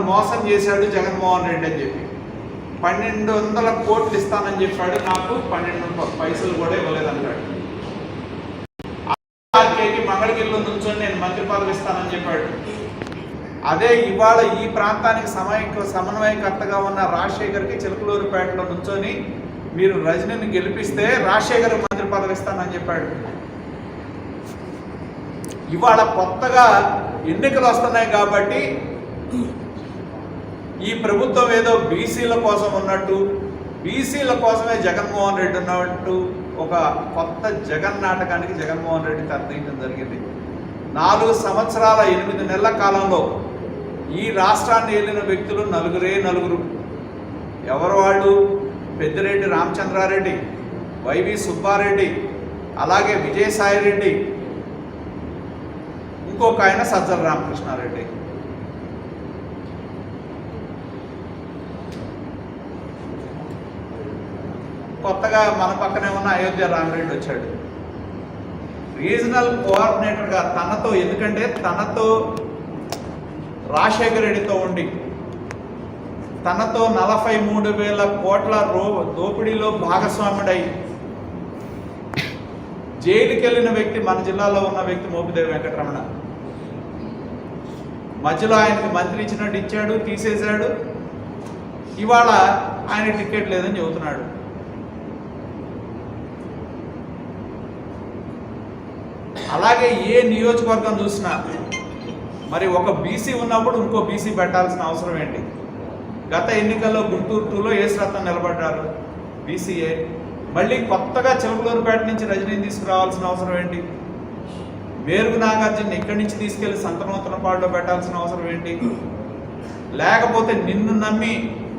మోసం చేశాడు జగన్మోహన్ రెడ్డి అని చెప్పి. పన్నెండు వందల కోట్లు ఇస్తానని చెప్పాడు. నాకు పన్నెండు పైసలు కూడా ఇవ్వలేదంటాడు. ఆర్కేకి మంగళగిరిలో నుంచొని నేను మంత్రి పదవి ఇస్తానని చెప్పాడు. అదే ఇవాళ ఈ ప్రాంతానికి సమయ సమన్వయకర్తగా ఉన్న రాజశేఖర్కి చిలకలూరుపేటలో నుంచొని మీరు రజనీని గెలిపిస్తే రాజశేఖర్ మంత్రి పదవి ఇస్తానని చెప్పాడు. ఇవాళ కొత్తగా ఎన్నికలు వస్తున్నాయి కాబట్టి ఈ ప్రభుత్వం ఏదో బీసీల కోసం ఉన్నట్టు బీసీల కోసమే జగన్మోహన్ రెడ్డి ఉన్నట్టు ఒక కొత్త జగన్ నాటకానికి జగన్మోహన్ రెడ్డి తెరదీయడం జరిగింది. నాలుగు సంవత్సరాల ఎనిమిది నెలల కాలంలో ఈ రాష్ట్రాన్ని వెళ్ళిన వ్యక్తులు నలుగురే నలుగురు. ఎవరు వాళ్ళు? పెద్దిరెడ్డి రామచంద్రారెడ్డి వైవి సుబ్బారెడ్డి అలాగే విజయసాయిరెడ్డి. ఇంకొక ఆయన సజ్జల రామకృష్ణారెడ్డి. కొత్తగా మన పక్కనే ఉన్న అయోధ్య రామిరెడ్డి వచ్చాడు. రీజనల్ కోఆర్డినేటర్గా తనతో ఎందుకంటే తనతో రాజశేఖర రెడ్డితో ఉండి తనతో నలభై మూడు వేల కోట్ల రో దోపిడీలో భాగస్వాముడై జైలుకి వెళ్ళిన వ్యక్తి మన జిల్లాలో ఉన్న వ్యక్తి మోపిదేవి వెంకటరమణ. మధ్యలో ఆయనకు మంత్రి ఇచ్చినట్టు ఇచ్చాడు తీసేశాడు. ఇవాళ ఆయన టికెట్ లేదని చెబుతున్నాడు. అలాగే ఏ నియోజకవర్గం చూసినా మరి ఒక బీసీ ఉన్నప్పుడు ఇంకో బీసీ పెట్టాల్సిన అవసరం ఏంటి? గత ఎన్నికల్లో గుంటూరు టూలో ఏసురత్నం నిలబడ్డారు? బీసీఏ మళ్ళీ కొత్తగా చెవులూరుపేట నుంచి రజనీని తీసుకురావాల్సిన అవసరం ఏంటి? మేరుగు నాగార్జున ఇక్కడి నుంచి తీసుకెళ్ళి సంతనూతన పాడులో పెట్టాల్సిన అవసరం ఏంటి? లేకపోతే నిన్ను నమ్మి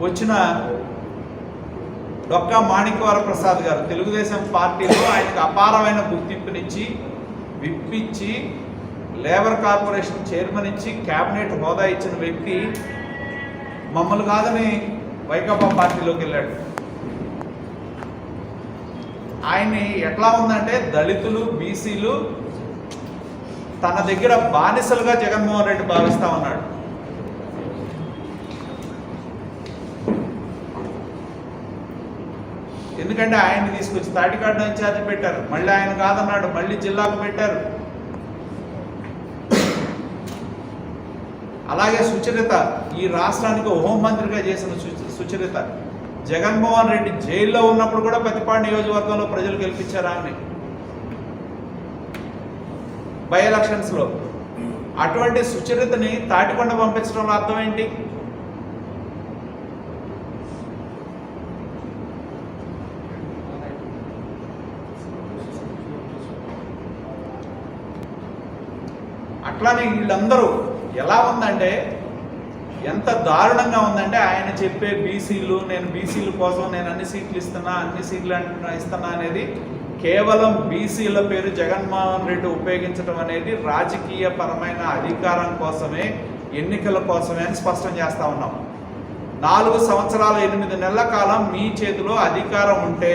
వచ్చిన డొక్కా మాణిక్యవర ప్రసాద్ గారు తెలుగుదేశం పార్టీలో ఆయనకు అపారమైన గుర్తింపునిచ్చి విప్పించి లేబర్ కార్పొరేషన్ చైర్మన్ ఇచ్చి క్యాబినెట్ హోదా ఇచ్చిన వ్యక్తి మమ్మల్ని కాదని వైకాపా పార్టీలోకి వెళ్ళాడు. ఆయన్ని ఎట్లా ఉందంటే దళితులు బీసీలు తన దగ్గర బానిసలుగా జగన్మోహన్ రెడ్డి భావిస్తా ఉన్నాడు. ఎందుకంటే ఆయన్ని తీసుకొచ్చి తాటికాడు ఇన్ఛార్జ్ పెట్టారు. మళ్ళీ ఆయన కాదన్నాడు మళ్ళీ జిల్లాకు పెట్టారు. అలాగే సుచరిత ఈ రాష్ట్రానికి హోంమంత్రిగా చేసిన సుచరిత జగన్మోహన్ రెడ్డి జైల్లో ఉన్నప్పుడు కూడా ప్రతిపాడు నియోజకవర్గంలో ప్రజలు గెలిపించారా అని. బై ఎలక్షన్స్లో. అటువంటి సుచరితని తాటికొండ పంపించడంలో అర్థం ఏంటి? కానీ వీళ్ళందరూ ఎలా ఉందంటే ఎంత దారుణంగా ఉందంటే ఆయన చెప్పే బీసీలు నేను బీసీల కోసం నేను అన్ని సీట్లు ఇస్తున్నా అన్ని సీట్లు అంటున్నా ఇస్తున్నా అనేది కేవలం బీసీల పేరు జగన్మోహన్ రెడ్డి ఉపయోగించడం అనేది రాజకీయ పరమైన అధికారం కోసమే ఎన్నికల కోసమే అని స్పష్టం చేస్తా ఉన్నాం. నాలుగు సంవత్సరాల ఎనిమిది నెలల కాలం మీ చేతిలో అధికారం ఉంటే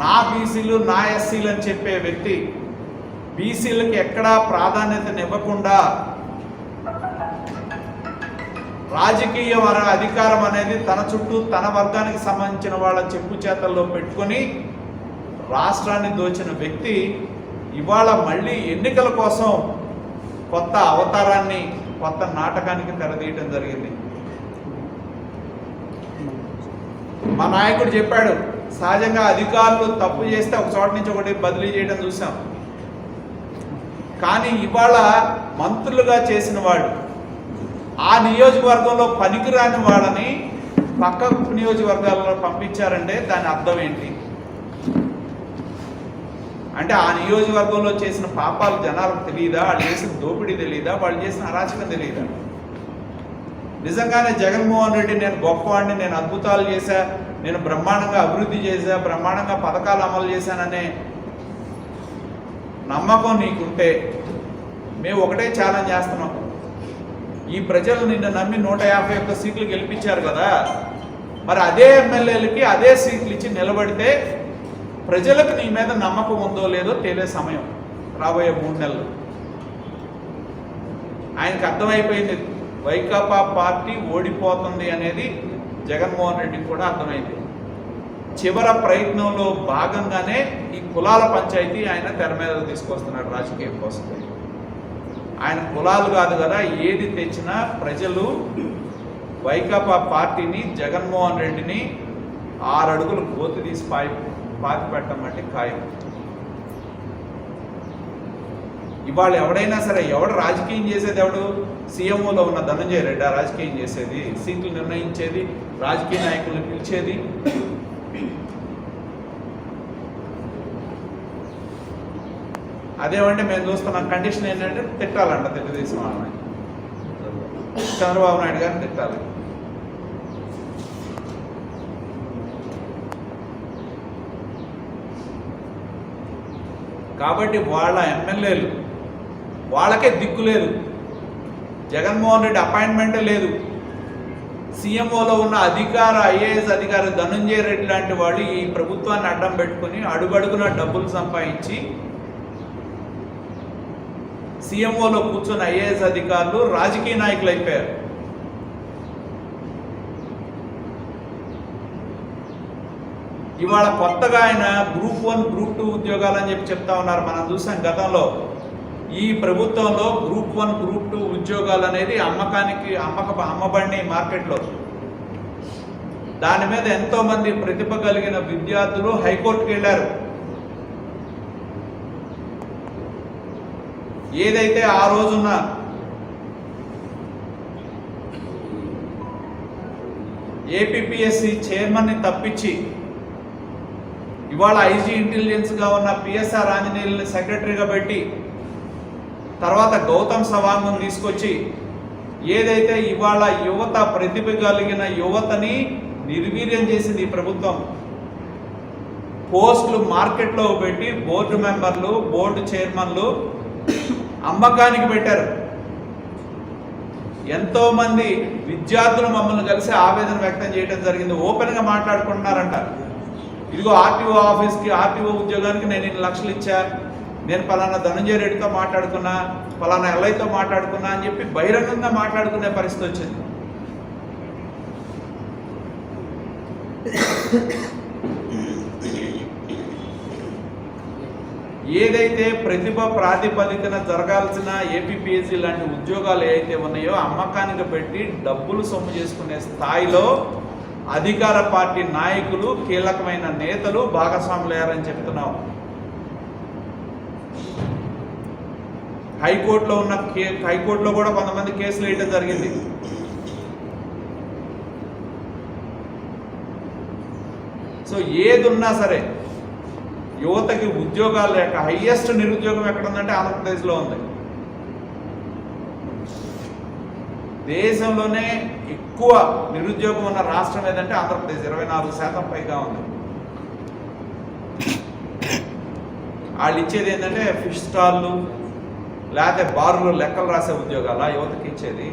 నా బీసీలు నా ఎస్సీలు అని చెప్పే వ్యక్తి బీసీలకు ఎక్కడా ప్రాధాన్యతనివ్వకుండా రాజకీయ వర అధికారం అనేది తన చుట్టూ తన వర్గానికి సంబంధించిన వాళ్ళ చెప్పు చేతల్లో పెట్టుకొని రాష్ట్రాన్ని దోచిన వ్యక్తి ఇవాళ మళ్ళీ ఎన్నికల కోసం కొత్త అవతారాన్ని కొత్త నాటకానికి తెరదీయటం జరిగింది. మా నాయకుడు చెప్పాడు సహజంగా అధికారులు తప్పు చేస్తే ఒక చోట నుంచి ఒకటి బదిలీ చేయడం చూసాం. కానీ ఇవాళ మంత్రులుగా చేసిన వాడు ఆ నియోజకవర్గంలో పనికిరాని వాళ్ళని పక్క నియోజకవర్గాల్లో పంపించారంటే దాని అర్థం ఏంటి? అంటే ఆ నియోజకవర్గంలో చేసిన పాపాలు జనాలకు తెలియదా? వాళ్ళు చేసిన దోపిడీ తెలియదా? వాళ్ళు చేసిన అరాచకం తెలియదా? నిజంగానే జగన్మోహన్ రెడ్డి నేను గొప్పవాడిని నేను అద్భుతాలు చేశా నేను బ్రహ్మాండంగా అభివృద్ధి చేశా బ్రహ్మాండంగా పథకాలు అమలు చేశాననే నమ్మకం నీకుంటే మేము ఒకటే ఛాలెంజ్ చేస్తున్నాం. ఈ ప్రజలు నిన్ను నమ్మి నూట యాభై ఒక్క సీట్లు గెలిపించారు కదా మరి అదే ఎమ్మెల్యేలకి అదే సీట్లు ఇచ్చి నిలబడితే ప్రజలకు నీ మీద నమ్మకం ఉందో లేదో తేలే సమయం రాబోయే మూడు నెలలు. ఆయనకు అర్థమైపోయింది వైకాపా పార్టీ ఓడిపోతుంది అనేది జగన్మోహన్ రెడ్డికి కూడా అర్థమైంది. చివర ప్రయత్నంలో భాగంగానే ఈ కులాల పంచాయతీ ఆయన తెర మీద తీసుకొస్తున్నాడు రాజకీయం కోసం. ఆయన కులాలు కాదు కదా ఏది తెచ్చినా ప్రజలు వైకాపా పార్టీని జగన్మోహన్ రెడ్డిని ఆరు అడుగులు కోతి తీసి పాయి పాతి పెట్టమంటే ఖాయం. ఇవాళ ఎవడైనా సరే ఎవడు రాజకీయం చేసేది ఎవడు? సీఎంఓలో ఉన్న ధనంజయ రెడ్డి రాజకీయం చేసేది సీట్లు నిర్ణయించేది రాజకీయ నాయకులను పిలిచేది అదేమంటే మేము చూస్తున్న కండిషన్ ఏంటంటే తిట్టాలంట తెలుగుదేశం వాళ్ళని. చంద్రబాబు నాయుడు గారిని తిట్టాలి. కాబట్టి వాళ్ళ ఎమ్మెల్యేలు వాళ్ళకే దిక్కు లేదు. జగన్మోహన్ రెడ్డి అపాయింట్మెంటే లేదు. సీఎంఓలో ఉన్న అధికార ఐఏఎస్ అధికారి ధనుంజయ రెడ్డి లాంటి వాళ్ళు ఈ ప్రభుత్వాన్ని అడ్డం పెట్టుకుని అడుగడుగున డబ్బులు సంపాదించి సీఎంఓలో కూర్చొని ఐఏఎస్ అధికారులు రాజకీయ నాయకులు అయిపోయారు. ఇవాళ కొత్తగా ఆయన గ్రూప్ వన్ గ్రూప్ టూ ఉద్యోగాలు అని చెప్పి చెప్తా ఉన్నారు. మనం చూసాం గతంలో ఈ ప్రభుత్వంలో గ్రూప్ వన్ గ్రూప్ టూ ఉద్యోగాలు అనేది అమ్మకానికి అమ్మక అమ్మబడినాయి మార్కెట్లో. దాని మీద ఎంతో మంది ప్రతిభ కలిగిన విద్యార్థులు హైకోర్టుకి వెళ్ళారు. ఏదైతే ఆ రోజున ఏపీపీఎస్సి చైర్మన్ని తప్పించి ఇవాళ ఐజీ ఇంటెలిజెన్స్గా ఉన్న పిఎస్ఆర్ ఆంజనేయుల్ని సెక్రటరీగా పెట్టి తర్వాత గౌతమ్ సవాంగ్ను తీసుకొచ్చి ఏదైతే ఇవాళ యువత ప్రతిభ కలిగిన యువతని నిర్వీర్యం చేసింది ఈ ప్రభుత్వం పోస్టులు మార్కెట్లో పెట్టి బోర్డు మెంబర్లు బోర్డు చైర్మన్లు అమ్మకానికి పెట్టారు. ఎంతో మంది విద్యార్థులు మమ్మల్ని కలిసి ఆవేదన వ్యక్తం చేయడం జరిగింది. ఓపెన్గా మాట్లాడుకుంటున్నారంట. ఇదిగో ఆర్టీఓ ఆఫీస్కి ఆర్టీఓ ఉద్యోగానికి నేను ఇన్ని లక్షలు ఇచ్చా. నేను పలానా ధనంజయ రెడ్డితో మాట్లాడుకున్నా పలానా ఎల్ఐతో మాట్లాడుకున్నా అని చెప్పి బహిరంగంగా మాట్లాడుకునే పరిస్థితి వచ్చింది. ఏదైతే ప్రతిభ ప్రాతిపదికన జరగాల్సిన ఏపీపీఎస్సీ లాంటి ఉద్యోగాలు ఏవైతే ఉన్నాయో అమ్మకానికి పెట్టి డబ్బులు సొమ్ము చేసుకునే స్థాయిలో అధికార పార్టీ నాయకులు కీలకమైన నేతలు భాగస్వాములయ్యారని చెప్తున్నాం. హైకోర్టులో ఉన్న కే హైకోర్టులో కూడా కొంతమంది కేసులు వేయడం జరిగింది. సో ఏదున్నా సరే యువతకి ఉద్యోగాలు లేక హయ్యెస్ట్ నిరుద్యోగం ఎక్కడ ఉందంటే ఆంధ్రప్రదేశ్లో ఉంది. దేశంలోనే ఎక్కువ నిరుద్యోగం ఉన్న రాష్ట్రం ఏదంటే ఆంధ్రప్రదేశ్ ఇరవై నాలుగు శాతం పైగా ఉంది. వాళ్ళు ఇచ్చేది ఏంటంటే ఫిష్ స్టాల్లు లేకపోతే బారులు లెక్కలు రాసే ఉద్యోగాల యువతకి ఇచ్చేది.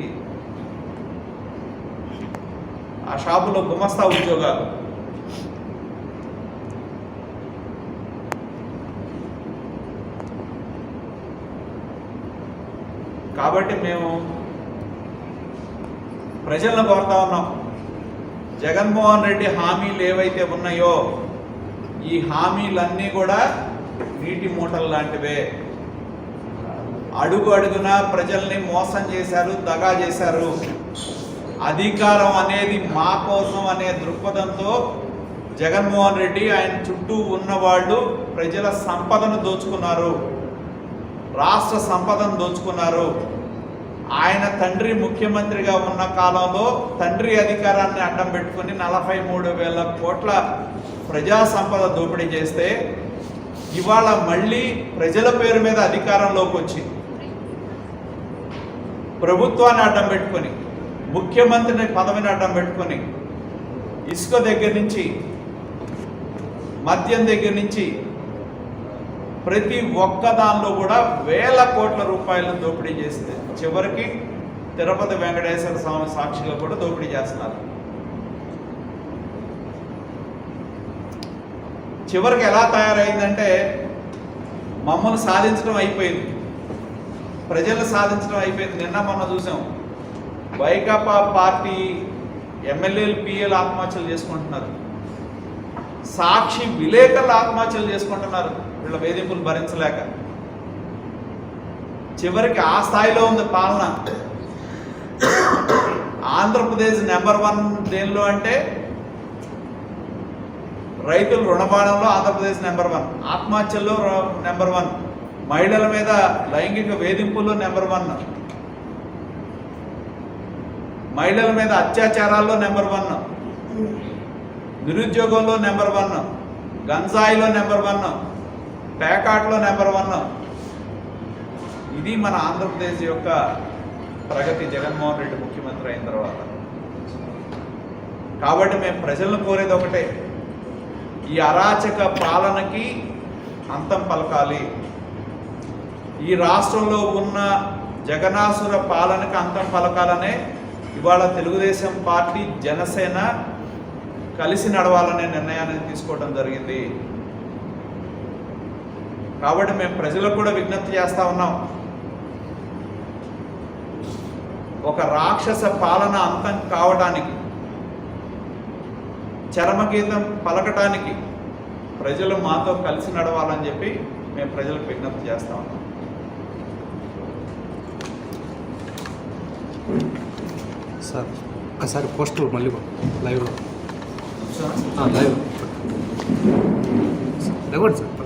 ఆ షాపులో గుమస్తా ఉద్యోగాలు. కాబట్టి మేము ప్రజలను కోరుతా ఉన్నాం. జగన్మోహన్ రెడ్డి హామీలు ఏవైతే ఉన్నాయో ఈ హామీలన్నీ కూడా నీటి మూటలు లాంటివే. అడుగు అడుగున ప్రజల్ని మోసం చేశారు దగా చేశారు. అధికారం అనేది మా కోసం అనే దృక్పథంతో జగన్మోహన్ రెడ్డి ఆయన చుట్టూ ఉన్నవాళ్ళు ప్రజల సంపదను దోచుకున్నారు. రాష్ట్ర సంపదను దోచుకున్నారు. ఆయన తండ్రి ముఖ్యమంత్రిగా ఉన్న కాలంలో తండ్రి అధికారాన్ని అడ్డం పెట్టుకుని నలభై మూడు వేల కోట్ల ప్రజా సంపద దోపిడీ చేస్తే ఇవాళ మళ్ళీ ప్రజల పేరు మీద అధికారంలోకి వచ్చి ప్రభుత్వాన్ని అడ్డం పెట్టుకొని ముఖ్యమంత్రిని పదవిని అడ్డం పెట్టుకొని ఇసుక దగ్గర నుంచి మద్యం దగ్గర నుంచి ప్రతి ఒక్క దానిలో కూడా వేల కోట్ల రూపాయలను దోపిడీ చేసింది. చివరికి తిరుపతి వెంకటేశ్వర స్వామి సాక్షిగా కూడా దోపిడీ చేస్తున్నారు. చివరికి ఎలా తయారైందంటే మమ్మల్ని సాధించడం అయిపోయింది. ప్రజలు సాధించడం అయిపోయింది. నిన్న మొన్న చూసాం. వైకాపా పార్టీ ఎమ్మెల్యేలు పిఎల్ ఆత్మహత్యలు చేసుకుంటున్నారు. సాక్షి విలేకరులు ఆత్మహత్యలు చేసుకుంటున్నారు. వీళ్ళ వేధింపులు భరించలేక. చివరికి ఆ స్థాయిలో ఉంది పాలన. ఆంధ్రప్రదేశ్ నెంబర్ వన్ దేనిలో అంటే రైతుల రుణబాణంలో ఆంధ్రప్రదేశ్ నెంబర్ వన్. ఆత్మహత్యల్లో నెంబర్ వన్. మహిళల మీద లైంగిక వేధింపుల్లో నెంబర్ వన్. మహిళల మీద అత్యాచారాల్లో నెంబర్ వన్. నిరుద్యోగంలో నెంబర్ వన్ గంజాయిలో నెంబర్ వన్ పేకాట్లో నెంబర్ వన్. ఇది మన ఆంధ్రప్రదేశ్ యొక్క ప్రగతి. జగన్మోహన్ రెడ్డి ముఖ్యమంత్రి అయిన తర్వాత. కాబట్టి మేము ప్రజలను కోరేది ఒకటే ఈ అరాచక పాలనకి అంతం పలకాలి. ఈ రాష్ట్రంలో ఉన్న జగనాసుర పాలనకి అంతం పలకాలనే ఇవాళ తెలుగుదేశం పార్టీ జనసేన కలిసి నడవాలనే నిర్ణయాన్ని తీసుకోవడం జరిగింది. కాబట్టి మేము ప్రజలకు కూడా విజ్ఞప్తి చేస్తా ఉన్నాం. ఒక రాక్షస పాలన అంతం కావటానికి చరమగీతం పలకటానికి ప్రజలు మాతో కలిసి నడవాలని చెప్పి మేము ప్రజలకు విజ్ఞప్తి చేస్తా ఉన్నాం. సార్ ఒకసారి పోస్టర్ మళ్ళీ లైవ్లో. കൊടുത്തു.